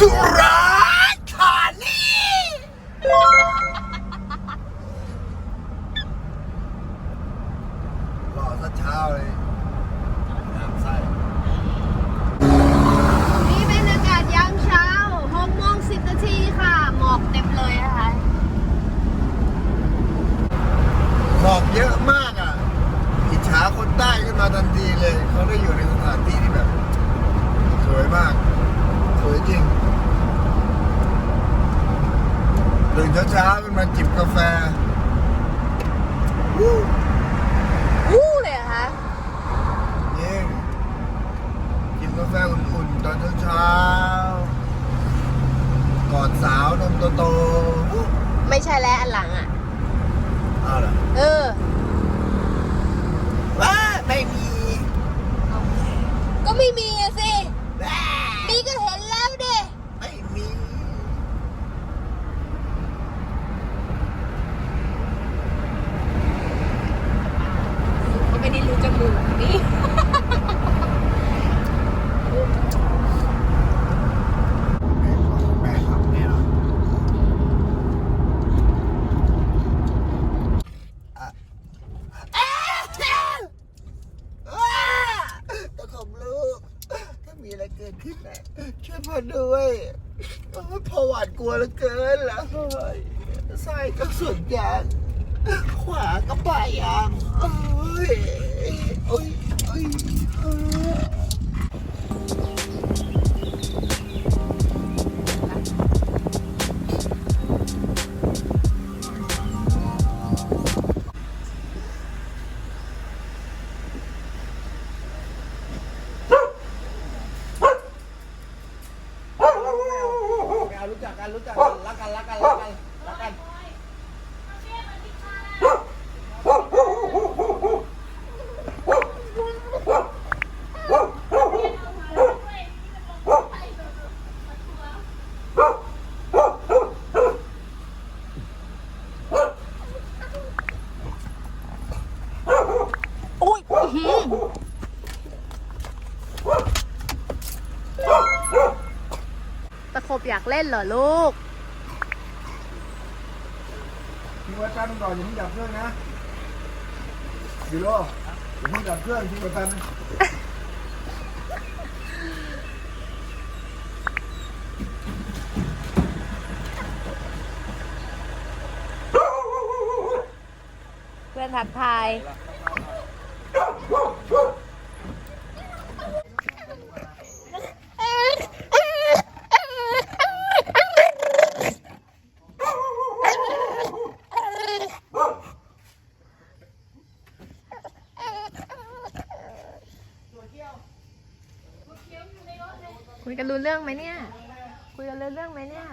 สุราษฎร์ธานีหล่อซะเช้าเลยน้ำใสนี่เป็นอากาศยามเช้า6โมง10นาทีค่ะ หมอกเต็มเลยนะคะหมอกเยอะมากอะ อิจฉาคนใต้ขึ้นมาทันทีเลย เขาได้อยู่ในสถานที่ที่แบบ สวยมาก สวยจริง ตื่นเช้าๆขึ้นมาจิบกาแฟวู้อู้เลยเหรอคะยิงกินกาแฟอุ่นๆ ตอนเช้าๆกอดสาวนมโตๆวู้ไม่ใช่แล้วอันหลังอะ เอาล่ะ เออ ว้าไม่มี ก็ไม่มีอะสิ ว้า มีก็เห็นแล้วดิ ไม่มี ก็ไม่ได้รู้จมูกนี่ แม่ขับแน่นอนอะอะอะตะขบลูก ถ้ามีอะไรเกิดขึ้นนะ ช่วยพ่อด้วยพ่อหวาดกลัวเหลือเกินแล้วเฮ้ยซ้ายก็ส่วนยางขวาก็ปลายยาง รู้จักกันรู้จักกันรักกันรักกันรักกันรักกัน อุ้ยอื้อหือตะ ขบอยากเล่นเหรอลูกทิ้งไว้แป๊บนึงก่อนอย่าเพิ่งดับเครื่องนะยูโรอย่าเพิ่งดับเครื่องทิ้งไว้แป๊บนึงเพื่อนทักทาย คุยกันรู้เรื่องไหมเนี่ย คุยกันรู้เรื่องไหมเนี่ย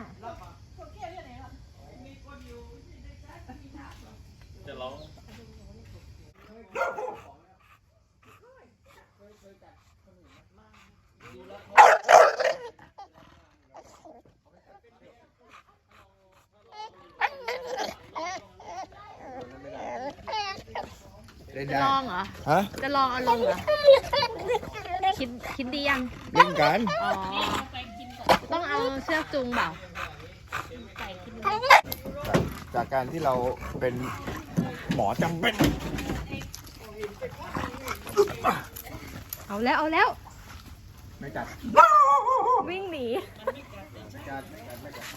เล่นจะได้ลองเหรอ ฮะ จะลองเอาลงเหรอ คิดคิดดียัง เล่นกันอ๋อ ต้องเอาเชือกจูงเปล่าจากจากการที่เราเป็นหมอจำเป็นเอาแล้วเอาแล้ว ไม่กัดวิ่งหนีไม่กัดไม่กัดไม่กัด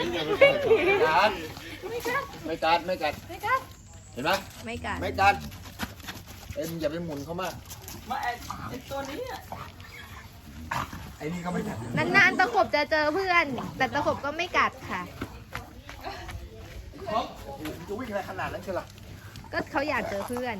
วิ่งหนีกัดไม่กัดไม่กัดไม่กัดเห็นไหมไม่กัดไม่กัดเอ็มอย่าไปหมุนเขามาก ไอ้ตัวนี้ไอ้นี่ก็ไม่กัดนานๆตะขบจะเจอเพื่อน แต่ตะขบก็ไม่กัดค่ะ จะวิ่งอะไรขนาดนั้นเชียวล่ะก็เขาอยากเจอเพื่อน